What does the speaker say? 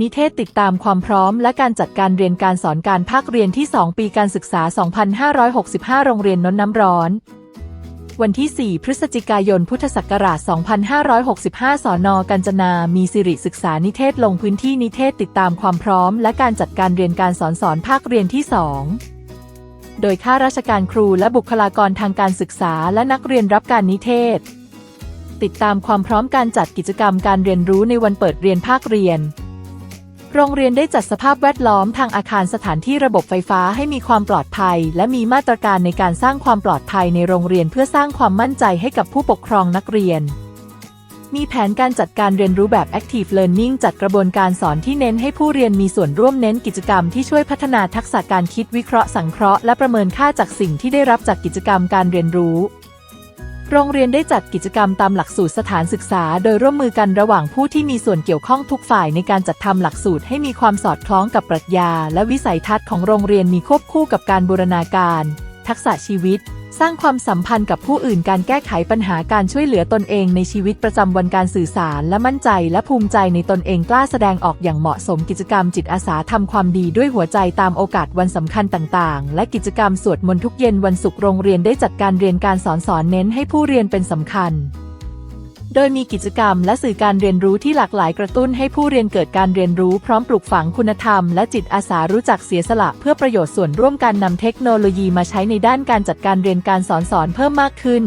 นิเทศติดตามความพร้อม และการจัดการเรียนการสอนการภาคเรียนที่ 2 ปีการศึกษา 2565 โรงเรียนน้นน้ำร้อน วันที่ 4 พฤศจิกายน พุทธศักราช 2565สนกัญจนา มีสิริศึกษานิเทศลงพื้นที่นิเทศติดตามความพร้อม และการจัดการเรียนการสอนสอนภาคเรียนที่ 2โดยข้าราชการครูและบุคลากรทางการศึกษาและนักเรียนรับการนิเทศ ติดตามความพร้อมการจัดกิจกรรมการเรียนรู้ในวันเปิดเรียนภาคเรียน โรงเรียนได้จัดสภาพแวดล้อมทางอาคารสถานที่ระบบไฟฟ้าให้มีความปลอดภัย และมีมาตรการในการสร้างความปลอดภัยในโรงเรียนเพื่อสร้างความมั่นใจให้กับผู้ปกครองนักเรียน มีแผนการจัดการเรียนรู้แบบ Active Learning จัดกระบวนการสอนที่เน้นให้ผู้เรียนมีส่วนร่วมเน้นกิจกรรมที่ช่วยพัฒนาทักษะการคิดวิเคราะห์สังเคราะห์และประเมินค่าจากสิ่งที่ได้รับจากกิจกรรมการเรียนรู้ โรงเรียนได้จัดกิจกรรมตามหลักสูตรสถานศึกษา โดยร่วมมือกันระหว่างผู้ที่มีส่วนเกี่ยวข้องทุกฝ่ายในการจัดทำหลักสูตรให้มีความสอดคล้องกับปรัชญา และวิสัยทัศน์ของโรงเรียนมีควบคู่กับการบูรณาการ ทักษะชีวิต สร้างความสัมพันธ์กับผู้อื่นการแก้ไขปัญหาการช่วยเหลือตนเองในชีวิตประจำวันการสื่อสารและมั่นใจและภูมิใจในตนเองกล้าแสดงออกอย่างเหมาะสมกิจกรรมจิตอาสาทำความดีด้วยหัวใจตามโอกาสวันสำคัญต่างๆ และกิจกรรมสวดมนต์ทุกเย็นวันศุกร์โรงเรียนได้จัดการเรียนการสอนสอนเน้นให้ผู้เรียนเป็นสำคัญ โดยมีกิจกรรมและสื่อการเรียนรู้ที่หลากหลายกระตุ้นให้ผู้เรียนเกิดการเรียนรู้พร้อมปลูกฝังคุณธรรมและจิตอาสารู้จักเสียสละเพื่อประโยชน์ส่วนร่วมการนำเทคโนโลยีมาใช้ในด้านการจัดการเรียนการสอนสอนเพิ่มมากขึ้น